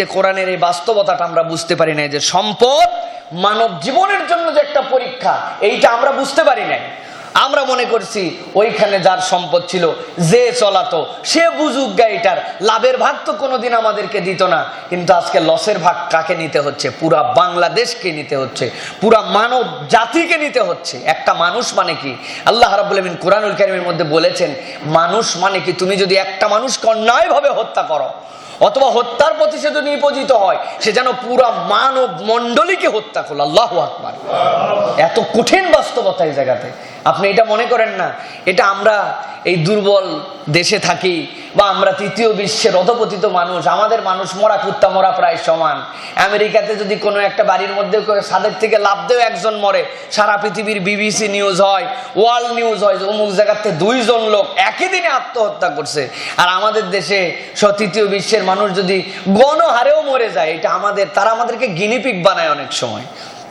যে কোরআনের এই বাস্তবতাটা আমরা বুঝতে পারি না যে সম্পদ মানব জীবনের জন্য যে একটা পরীক্ষা, এইটা আমরা বুঝতে পারি না আমরা মনে করছি ওইখানে যার সম্পদ ছিল, যে চলাতো, সে বুঝুক গাড়িটার লাভের ভাগ তো কোনোদিন আমাদেরকে দিত না, কিন্তু আজকে লসের ভাগ কাকে নিতে হচ্ছে? পুরা বাংলাদেশকে নিতে হচ্ছে, পুরা মানব জাতিকে নিতে হচ্ছে। একটা মানুষ মানে কি? আল্লাহ রাবুল আলমিন কোরআনুল কারিমের মধ্যে বলেছেন, মানুষ মানে কি? তুমি যদি একটা মানুষকে অন্যায়ভাবে হত্যা করো অথবা হত্যার প্রতি সে যদি নিপজিত হয়, সে যেন পুরা মানব মণ্ডলীকে হত্যা করল। আল্লাহ আকবার। এত কঠিন বাস্তবতা এই জায়গাতে। আপনি এটা মনে করেন না? এটা আমরা এই দুর্বল দেশে থাকি বা আমরা তৃতীয় বিশ্বের অধপতিত মানুষ, আমাদের মানুষ মরা কুত্তা মরা প্রায় সমান। আমেরিকাতে যদি কোনো একটা বাড়ির মধ্যে সাদের থেকে লাভ দেও একজন মরে, সারা পৃথিবীর বিবিসি নিউজ হয়, ওয়ার্ল্ড নিউজ হয় অমুক জায়গাতে দুইজন লোক একই দিনে আত্মহত্যা করছে। আর আমাদের দেশে তৃতীয় বিশ্বের মানুষ যদি গণহারেও মরে যায় এটা আমাদের তারা আমাদেরকে গিনিপিক বানায় অনেক সময়।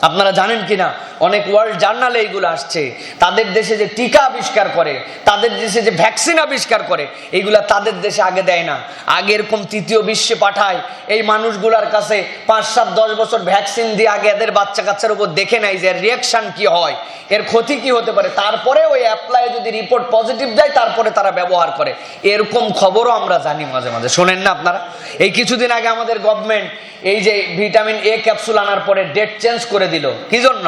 আপনারা জানেন কিনা? অনেক ওয়ার্ল্ড জার্নালে এইগুলো আসছে। তাদের দেশে যে টিকা আবিষ্কার করে, তাদের দেশে যে ভ্যাকসিন আবিষ্কার করে এইগুলা তাদের দেশে আগে দেয় না। আগে এরকম তৃতীয় বিশ্বে পাঠায়, এই মানুষগুলার কাছে পাঁচ, সাত, দশ বছর ভ্যাকসিন দিয়ে আগে এদের বাচ্চা কাচ্চার উপর দেখে নেয় যে রিয়াকশন কি হয়, এর ক্ষতি কি হতে পারে। তারপরে ওই অ্যাপ্লাই যদি রিপোর্ট পজিটিভ দেয়, তারপরে তারা ব্যবহার করে। এরকম খবরও আমরা জানি মাঝে মাঝে। শোনেন না আপনারা? এই কিছুদিন আগে আমাদের গভর্নমেন্ট এই যে ভিটামিন এ ক্যাপসুল আনার পরে ডেট চেঞ্জ করে দিল। কি জন্য?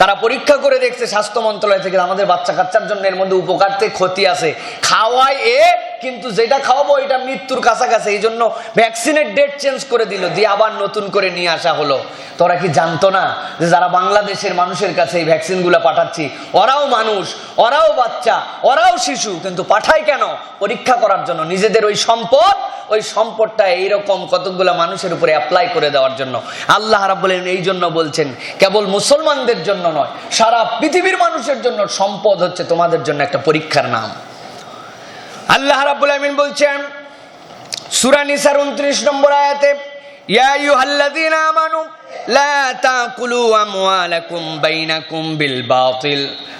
তারা পরীক্ষা করে দেখছে, স্বাস্থ্য মন্ত্রণালয় থেকে আমাদের বাচ্চা কাচ্চার জন্য এর মধ্যে উপকার থেকে ক্ষতি আছে। খাওয়ায় এ কিন্তু যেটা খাওয়াবো এটা মৃত্যুর কাছাকাছি, এই জন্য ভ্যাকসিনের ডেট চেঞ্জ করে দিল, দিয়ে আবার নতুন করে নিয়ে আসা হলো। তোরা কি জানতো না যে যারা বাংলাদেশের মানুষের কাছে এই ভ্যাকসিনগুলো পাঠাচ্ছি, ওরাও মানুষ, ওরাও বাচ্চা, ওরাও শিশু, কিন্তু পাঠায় কেন? পরীক্ষা করার জন্য, নিজেদের ওই সম্পদ, ওই সম্পদটা এইরকম কতগুলো মানুষের উপরে অ্যাপ্লাই করে দেওয়ার জন্য। আল্লাহ রাবুলেন এই জন্য বলছেন, কেবল মুসলমানদের জন্য নয়, সারা পৃথিবীর মানুষের জন্য সম্পদ হচ্ছে তোমাদের জন্য একটা পরীক্ষার নাম। আল্লাহ রাবুল আমিন বলছেন সুরানিসার উনত্রিশ 29 নম্বর আয়াতে ইয়া আইয়ুহাল্লাযীনা আমানু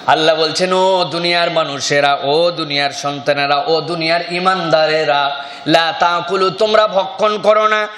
আল্লাহ বলছেন, ও দুনিয়ার মানুষেরা, ও দুনিয়ার সন্তানেরা, ও দুনিয়ার ইমানদারেরা, লা তাকুলু, তোমরা ভক্ষণ করো না।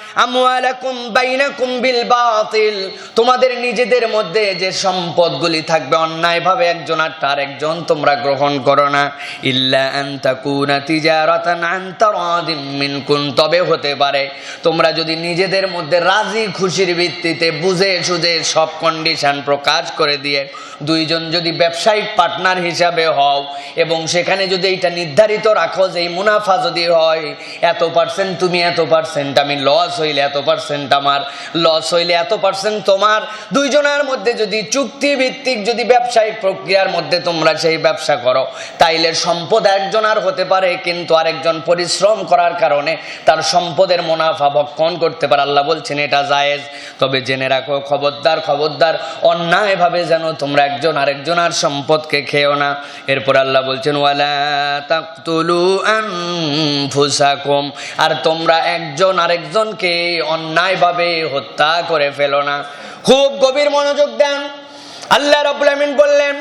বাইনাকুম বিল বাতিল। তোমাদের নিজেদের মধ্যে যে সম্পদগুলি থাকবে, অন্যায়ভাবে একজন আর তার একজন তোমরা গ্রহণ করো না। ইল্লা আন তাকুনা তিজারাতান আন তারাদিম মিনকুম তবে হতে পারে, তোমরা যদি নিজেদের মধ্যে রাজি খুশির ভিত্তিতে বুঝে সুঝে সব কন্ডিশন প্রকাশ করে দিয়ে দুইজন যদি ব্যবসায়িক পার্টনার হিসাবে হও এবং সেখানে যদি এইটা নির্ধারিত রাখো যে এই মুনাফা যদি হয়, এত পার্সেন্ট তুমি এত পার্সেন্ট আমি লস হইলে এত পার্সেন্ট আমার লস হইলে এত পার্সেন্ট তোমার। দুইজনের মধ্যে যদি চুক্তি ভিত্তিক যদি ব্যবসায়িক প্রক্রিয়ার মধ্যে তোমরা সেই ব্যবসা করো, তাইলে সম্পদ একজন আর হতে পারে, কিন্তু আরেকজন পরিশ্রম করার কারণে তার সম্পদের মুনাফা ভক্ষণ করতে পারে। আল্লাহ বলছেন এটা জায়েজ। তবে জেনে রাখো, খবরদার খবরদার, অন্যায়ভাবে যেন তোমরা একজন আরেকজনের সম্পদকে খেও না। এরপর আল্লাহ বলছেন, ওয়ালা আর তোমরা একজন আরেকজনকে অন্যায়ভাবে হত্যা করে ফেলো না। খুব গভীর মনোযোগ দেন। আল্লাহ রাব্বুল বললেন,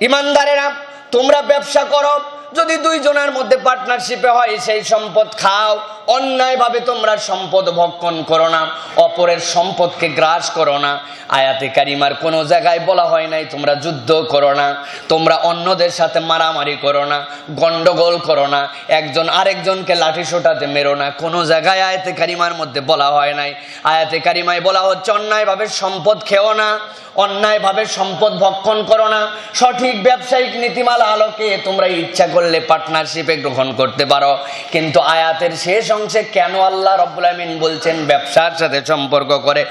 ইমানদারেরা, তোমরা ব্যবসা করো, যদি দুইজনের মধ্যে পার্টনারশিপে হয়, সেই সম্পদ খাও অন্যায়ভাবে তোমরা সম্পদ ভক্ষণ করো না, অপরের সম্পদকে গ্রাস করো না। আয়াতে কারিমার কোনো জায়গায় বলা হয় নাই, তোমরা যুদ্ধ করো না, তোমরা অন্যদের সাথে মারামারি করো না, গন্ডগোল করো না, একজন আরেকজনকে লাঠি সোটাতে মেরো না। কোনো জায়গায় আয়াতে কারিমার মধ্যে বলা হয় নাই। আয়াতে কারিমায় বলা হচ্ছে, অন্যায়ভাবে সম্পদ খেও না, অন্যায়ভাবে সম্পদ ভক্ষণ করো না, সঠিক ব্যবসায়িক নীতিমালা আলোকে তোমরা ইচ্ছা করলে পার্টনারশিপে গ্রহণ করতে পারো। কিন্তু আয়াতের শেষ অংশে কেন আল্লাহ রব্বুল আমিন বলছেন ব্যবসার সাথে সম্পর্ক করে?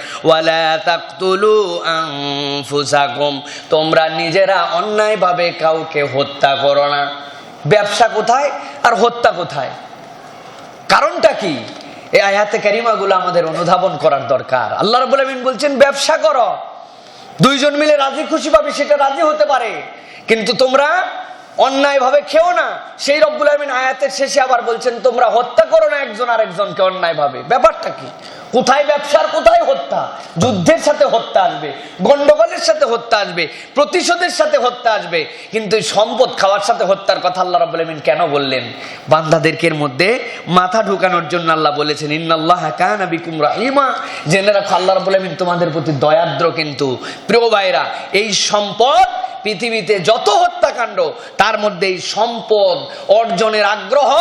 তোমরা নিজেরা অন্যায়ভাবে কাউকে হত্যা করো না। ব্যবসা কোথায় আর হত্যা কোথায়? কারণটা কি? এই আয়াতে কারিমাগুলো আমাদের অনুধাবন করার দরকার। আল্লাহ রব্বুল আমিন বলছেন, ব্যবসা করো। দুইজন মিলে রাজি খুশি পাবে, সেটা রাজি হতে পারে। কিন্তু তোমরা অন্যায়ভাবে খেও না। সেই রব্বুল আমিন আয়াতের শেষে আবার বলছেন, তোমরা হত্যা করো না একজন আরেকজনকে অন্যায়ভাবে। ব্যাপারটা কি? কোথায় ব্যবসার, কোথায় হত্যা? যুদ্ধের সাথে হত্যা আসবে গন্ডগোলের সাথে হত্যা আসবে, প্রতিশোধের সাথে হত্যা আসবে, কিন্তু সম্পদ খাওয়ার সাথে হত্যার কথা আল্লাহ রাব্বুল আলামিন কেন বললেন? বান্ধাদেরকে মধ্যে মাথা ঢুকানোর জন্য আল্লাহ বলেছেন, ইন্নাল্লাহ কানা বিকুম রাহিমা। জেনে রাখো, আল্লাহ আলামিন তোমাদের প্রতি দয়াদ্র কিন্তু। প্রিয় ভাইরা এই সম্পদ পৃথিবীতে যত হত্যাকাণ্ড, তার মধ্যে এই সম্পদ অর্জনের আগ্রহ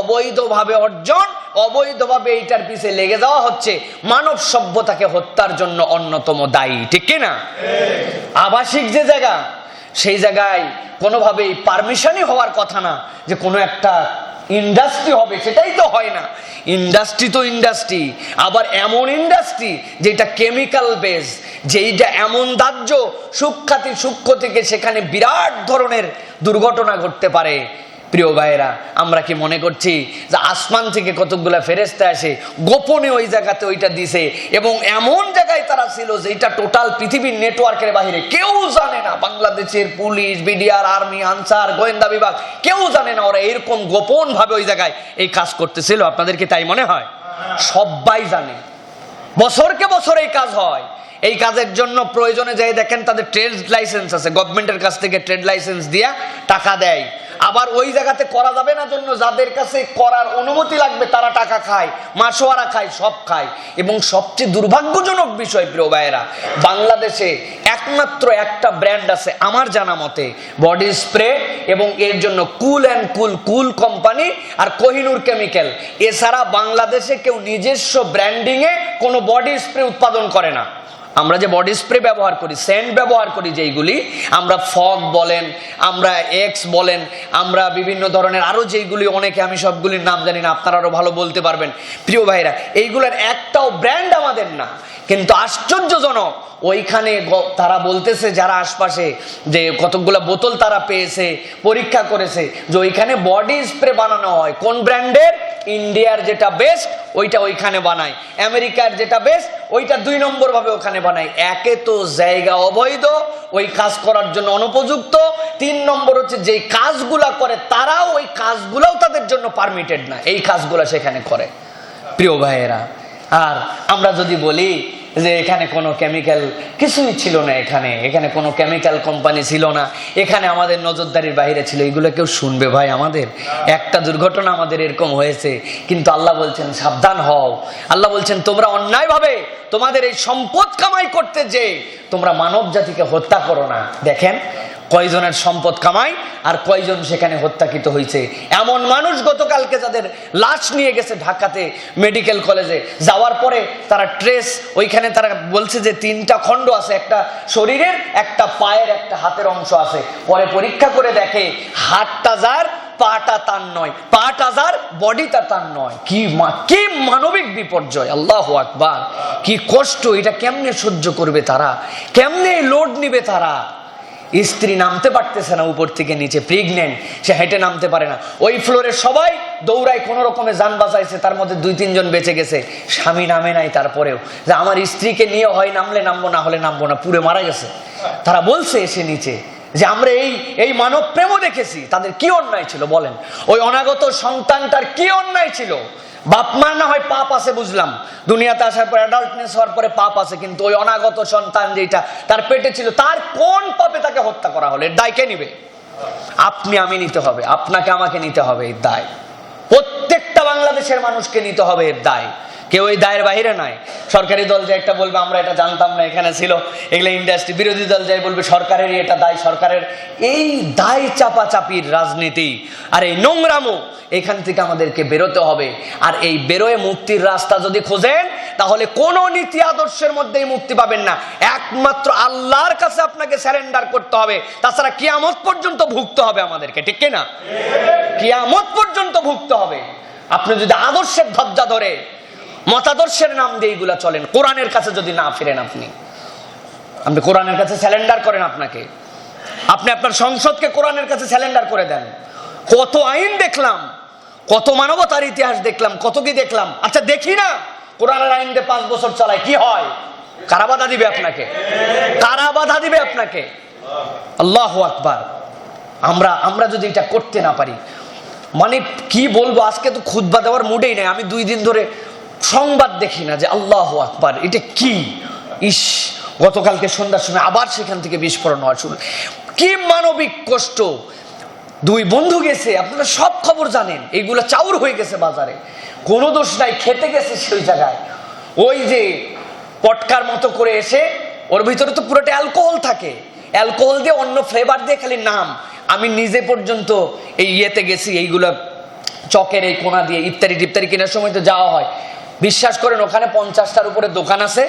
অবৈধভাবে অর্জন, অবৈধভাবে এইটার পিছে লেগে যাওয়া হচ্ছে। মানব সভ্যতাকে হত্যার জন্য অন্যতম দায়ী, ঠিক না? আবাসিক যে জায়গা, সেই জায়গায় কোনোভাবেই পারমিশনই হওয়ার কথা না যে কোনো একটা ইন্ডাস্ট্রি হবে, সেটাই তো হয় না। ইন্ডাস্ট্রি তো ইন্ডাস্ট্রি, আবার এমন ইন্ডাস্ট্রি যেটা কেমিক্যাল বেস যেইটা এমন দাহ্য সুখ্যাতি সূক্ষ্ম থেকে সেখানে বিরাট ধরনের দুর্ঘটনা ঘটতে পারে। প্রিয় ভাইরা আমরা কি মনে করছি যে আসমান থেকে কতকগুলা ফেরেস্তা আসে, গোপনে ওই জায়গাতে ওইটা দিছে এবং এমন জায়গায় তারা ছিল যে এটা টোটাল পৃথিবীর নেটওয়ার্কের বাইরে কেউ জানে না। বাংলাদেশের পুলিশ, বিডিআর আর্মি আনসার গোয়েন্দা বিভাগ, কেউ জানে না ওরা এরকম গোপন ভাবে ওই জায়গায় এই কাজ করতেছিল। আপনাদের কি তাই মনে হয়? সবাই জানে। বছরকে বছর এই কাজ হয়। এই কাজের জন্য প্রয়োজনে যাই দেখেন তাদের ট্রেড লাইসেন্স আছে। গভর্নমেন্টের কাছ থেকে ট্রেড লাইসেন্স দিয়া টাকা দেয়। আবার ওই জায়গাতে করা যাবে না জন্য যাদের কাছে করার অনুমতি লাগবে, তারা টাকা খায়, মাসোয়ারা খায়, সব খায়। এবং সবচেয়ে দুর্ভাগ্যজনক বিষয়, প্রিয় ভাইয়েরা, বাংলাদেশে একমাত্র একটা ব্র্যান্ড আছে আমার জানা মতে বডি স্প্রে এবং এর জন্য cool and cool cool company R Kohinoor chemical এছাড়া বাংলাদেশে কেউ নিজস্ব ব্র্যান্ডিংয়ে কোনো বডি স্প্রে উৎপাদন করে না। আমরা যে বডি স্প্রে ব্যবহার করি সেন্ট ব্যবহার করি যেইগুলি, আমরা ফগ বলেন, আমরা এক্স বলেন, আমরা বিভিন্ন ধরনের আরও যেইগুলি, অনেকে আমি সবগুলির নাম জানি না, আপনারা আরও ভালো বলতে পারবেন। প্রিয় ভাইরা এইগুলোর একটাও ব্র্যান্ড আমাদের না। কিন্তু আশ্চর্যজনক, ওইখানে তারা বলতেছে, যারা আশপাশে, যে কতকগুলো বোতল তারা পেয়েছে, পরীক্ষা করেছে, যে ওইখানে বডি স্প্রে বানানো হয়। কোন ব্র্যান্ডের ইন্ডিয়ার যেটা বেস্ট ওইটা ওইখানে বানায়। আমেরিকার যেটা বেস্ট ওইটা দুই নম্বর ভাবে ওখানে বানায়। একে তো জায়গা অবৈধ, ওই কাজ করার জন্য অনুপযুক্ত। তিন নম্বর হচ্ছে যেই কাজগুলা করে, তারাও ওই কাজগুলাও তাদের জন্য পারমিটেড না। এই কাজগুলা সেখানে করে। প্রিয় ভাইয়েরা, আর আমরা যদি বলি যে এখানে কোনো কেমিক্যাল কিছুই ছিল না এখানে। এখানে কোনো কেমিক্যাল কোম্পানি ছিল না। এখানে আমাদের নজরদারির বাইরে ছিল। এগুলো কেউ শুনবে ভাই আমাদের? একটা দুর্ঘটনা আমাদের এরকম হয়েছে। কিন্তু আল্লাহ বলছেন, সাবধান হও। আল্লাহ বলছেন, তোমরা অন্যায়ভাবে তোমাদের এই সম্পদ কামাই করতে যে তোমরা মানব জাতিকে হত্যা করো না। দেখেন কয়জনের সম্পদ কামাই আর কয়জন সেখানে হত্যাকৃত হয়েছে? এমন মানুষ গতকালকে যাদের লাশ নিয়ে গেছে ঢাকাতে মেডিকেল কলেজে। যাওয়ার পরে তারা ট্রেস, ওইখানে তারা বলছে যে তিনটা খণ্ড আছে, একটা শরীরের, একটা পায়ের, একটা হাতের অংশ আছে। পরে পরীক্ষা করে দেখে হাতটা যার, পাটা তার নয়। পাটা যার, বডিটা তার নয়। কি কি মানবিক বিপর্যয়, আল্লাহ আকবার। কি কষ্ট, এটা কেমনে সহ্য করবে তারা? কেমনে লোড নিবে তারা? স্ত্রী নামতে পারতেছে না উপর থেকে নিচে প্রেগনেন্ট সে হেঁটে নামতে পারে না। ওই ফ্লোরে সবাই দৌড়ায় কোনো রকমে যান বাঁচাইছে, তার মধ্যে দুই তিনজন বেঁচে গেছে। স্বামী নামে নাই তারপরেও। যে আমার স্ত্রীকে নিয়ে হয়, নামলে নামবো, না হলে নামবো না, পুরে মারা গেছে। তারা বলছে এসে নিচে যে আমরা এই এই মানব প্রেমও দেখেছি, তাদের কি অন্যায় ছিল বলেন? ওই অনাগত সন্তানটার কি অন্যায় ছিল? বাপ মা না হয় পাপ আছে বুঝলাম। দুনিয়াতে আসার পরে অ্যাডাল্টনেস হওয়ার পরে পাপ আছে, কিন্তু ওই অনাগত সন্তান যেটা তার পেটে ছিল, তার কোন পাপে তাকে হত্যা করা হলো? এর দায় কে নিবে? আপনি, আমি নিতে হবে। আপনাকে আমাকে নিতে হবে, এর দায়। প্রত্যেকটা বাংলাদেশের মানুষকে নিতে হবে, এর দায়। কেউ এই দায়ের বাইরে নয়। সরকারি দল যে একটা বলবে, আমরা এটা জানতাম না, এখানে ছিল। এগুলো ইন্ডাস্ট্রি বিরোধী দল যাই বলবে, সরকারেরই এটা দায়, সরকারের এই দায় চাপাচাপির রাজনীতি। আর এই নোংরামো এখান থেকে আমাদেরকে বেরোতে হবে। আর এই বেরোয় মুক্তির রাস্তা যদি খোঁজেন, তাহলে কোন নীতি আদর্শের মধ্যেই মুক্তি পাবেন না। একমাত্র আল্লাহর কাছে আপনাকে স্যারেন্ডার করতে হবে। তাছাড়া কিয়ামত পর্যন্ত ভুগতে হবে আমাদেরকে, ঠিক না কিয়ামত পর্যন্ত ভুগতে হবে। আপনি যদি আদর্শের ধজ্জা ধরে মতাদর্শের নাম দিয়ে এইগুলা চলেন। কোরআনের কাছে যদি না ফিরেন আপনি। আপনি কোরআনের কাছে স্যালেন্ডার করেন আপনাকে। আপনি আপনার সংসদকে কোরআনের কাছে স্যালেন্ডার করে দেন। কত আইন দেখলাম, কত মানবতার ইতিহাস দেখলাম, কত কি দেখলাম। আচ্ছা দেখি না, কোরআনের আইন দিয়ে পাঁচ বছর চালায়, কি হয়? কারা বাধা দিবে আপনাকে? কারা বাধা দিবে আপনাকে? আল্লাহ আকবার। আমরা আমরা যদি এটা করতে না পারি মানে কি বলব, আজকে তো খুদবা দেওয়ার মুডেই নাই। আমি দুই দিন ধরে সংবাদ দেখি না যে আল্লাহ আকবার, এটা কি? ইস, গতকালকে সন্ধ্যার সময় আবার সেখান থেকে বিস্ফোরণ হওয়া শুরু। কি মানবিক কষ্ট! দুই বন্ধু গেছে, আপনারা সব খবর জানেন এইগুলো চাউর হয়ে গেছে বাজারে। কোনো দোষ নাই, খেতে গেছে সেই জায়গায়। ওই যে পটকার মতো করে এসে, ওর ভিতরে তো পুরোটা অ্যালকোহল থাকে। অ্যালকোহল দিয়ে অন্য ফ্লেভার দিয়ে খালি নাম। আমি নিজে পর্যন্ত এই ইয়েতে গেছি, এইগুলো চকের এই কোনা দিয়ে ইত্যাদি টিপ্তারি কেনার সময় তো যাওয়া হয়। বিশ্বাস করেন, ওখানে পঞ্চাশটার উপরে দোকান আছে।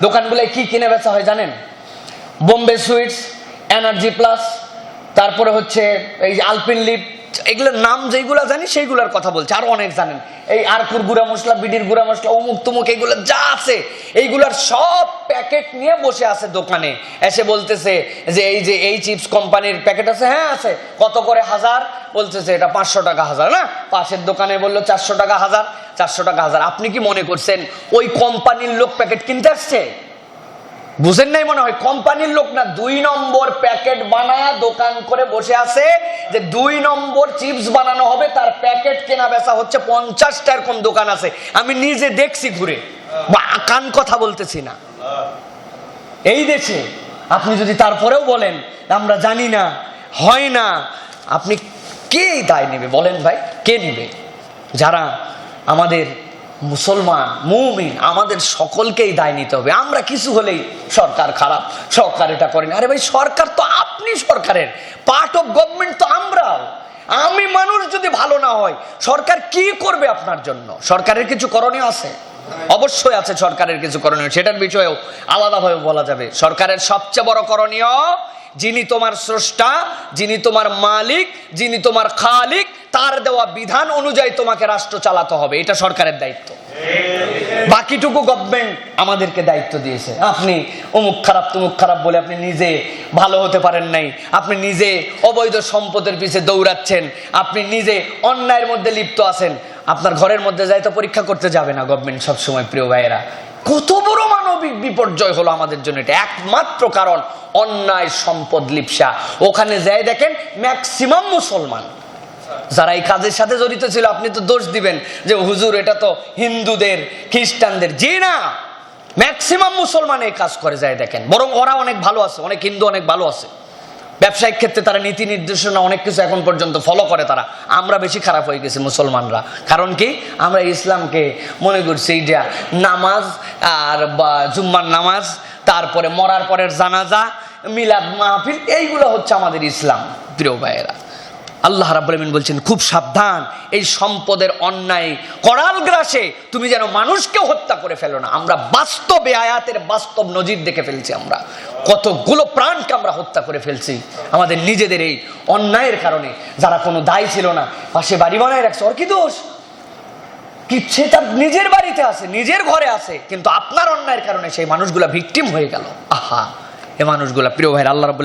দোকানগুলোয় কি কিনে বেচা হয় জানেন? বোম্বে সুইটস, এনার্জি প্লাস, তারপরে হচ্ছে এই আলপিন লিপ, এগুলোর নাম যেইগুলো জানি সেইগুলোর কথা বলছে। আরও অনেক জানেন। এই আরকুর গুঁড়া মশলা, বিডির গুঁড়া মশলা, অমুক তুমুক, এগুলো যা আছে, এইগুলার সব প্যাকেট নিয়ে বসে আছে দোকানে। এসে বলতেছে যে এই যে এই চিপস কোম্পানির প্যাকেট আছে হ্যাঁ আছে। কত করে? হাজার। বলতেছে, এটা পাঁচশো টাকা হাজার না? পাশের দোকানে বলল, চারশো টাকা হাজার চারশো টাকা হাজার আপনি কি মনে করছেন ওই কোম্পানির লোক প্যাকেট কিনতে আসছে? বুঝেন নাই মনে হয়, কোম্পানির লোক না, দুই নম্বর প্যাকেট বানায় দোকান করে বসে আছে যে দুই নম্বর চিপস বানানো হবে, তার প্যাকেট কেনা বেচা হচ্ছে পঞ্চাশটা এরকম দোকান আছে। আমি নিজে দেখছি ঘুরে, বা কান কথা বলতেছি না। এই দেশে আপনি যদি তারপরেও বলেন, আমরা জানি না, হয় না, আপনি কে এই দায় নেবে? বলেন ভাই, কে নেবে? যারা আমাদের মুসলমান, মুমিন, আমাদের সকলকেই দায় নিতে হবে। আমরা কিছু হলেই সরকার খারাপ, সরকার এটা করেন আরে ভাই, সরকার তো আপনি সরকারের পার্ট অফ গভর্নমেন্ট তো আমরাও। আমি মানুষ যদি ভালো না হয়, সরকার কি করবে আপনার জন্য? সরকারের কিছু করণীয় আছে? অবশ্যই আছে সরকারের কিছু করণীয়। সেটার বিষয়েও আলাদাভাবে বলা যাবে। সরকারের সবচেয়ে বড় করণীয় যিনি তোমার স্রষ্টা, যিনি তোমার মালিক, যিনি তোমার খালিক, তার দেওয়া বিধান অনুযায়ী তোমাকে রাষ্ট্র চালাতে হবে। এটা সরকারের দায়িত্ব। বাকিটুকু গভর্নমেন্ট আমাদেরকে দায়িত্ব দিয়েছে। আপনি অমুক খারাপ তুমুক খারাপ বলে আপনি নিজে ভালো হতে পারেন নাই। আপনি নিজে অবৈধ সম্পদের পিছে দৌড়াচ্ছেন। আপনি নিজে অন্যায়ের মধ্যে লিপ্ত আছেন। আপনার ঘরের মধ্যে যাই তো পরীক্ষা করতে যাবে না গভর্নমেন্ট সবসময়, প্রিয় ভাইয়েরা। কত বড় মানবিক বিপর্যয় হলো আমাদের জন্য এটা? একমাত্র কারণ অন্যায়, সম্পদ, লিপসা। ওখানে যাই দেখেন ম্যাক্সিমাম মুসলমান। যারা এই কাজের সাথে জড়িত ছিল, আপনি তো দোষ দিবেন যে, হুজুর, এটা তো হিন্দুদের, খ্রিস্টানদের। যে না ম্যাক্সিমাম মুসলমান এই কাজ করে যায় দেখেন। বরং ওরা অনেক ভালো আছে, অনেক হিন্দু অনেক ভালো আছে। ব্যবসায়িক ক্ষেত্রে তারা নীতি নির্দেশনা অনেক কিছু এখন পর্যন্ত ফলো করে তারা। আমরা বেশি খারাপ হয়ে গেছি মুসলমানরা। কারণ কি? আমরা ইসলামকে মনে করছি এইটা নামাজ আর বা জুম্মার নামাজ, তারপরে মরার পরের জানাজা, মিলাদ মাহফিল, এইগুলো হচ্ছে আমাদের ইসলাম, প্রিয় ভাইয়েরা। আল্লাহ রাব্বুল বলছেন, খুব সাবধান, এই সম্পদের অন্যায় করাল গ্রাসে তুমি যেন মানুষকে হত্যা করে ফেলো না। আমরা বাস্তবে আয়াতের বাস্তব নজির দেখে ফেলছি আমরা। কতগুলো প্রাণকে আমরা হত্যা করে ফেলছি। আমাদের নিজেদের এই অন্যায়ের কারণে। যারা কোনো দায় ছিল না, পাশে বাড়ি বানায় রাখছে, ওর কি দোষ? কি সে তার নিজের বাড়িতে আছে, নিজের ঘরে আছে, কিন্তু আপনার অন্যায়ের কারণে সেই মানুষগুলা ভিকটিম হয়ে গেল। আহা, এ মানুষগুলা প্রিয় ভাইয়ের আল্লাহ আলামিন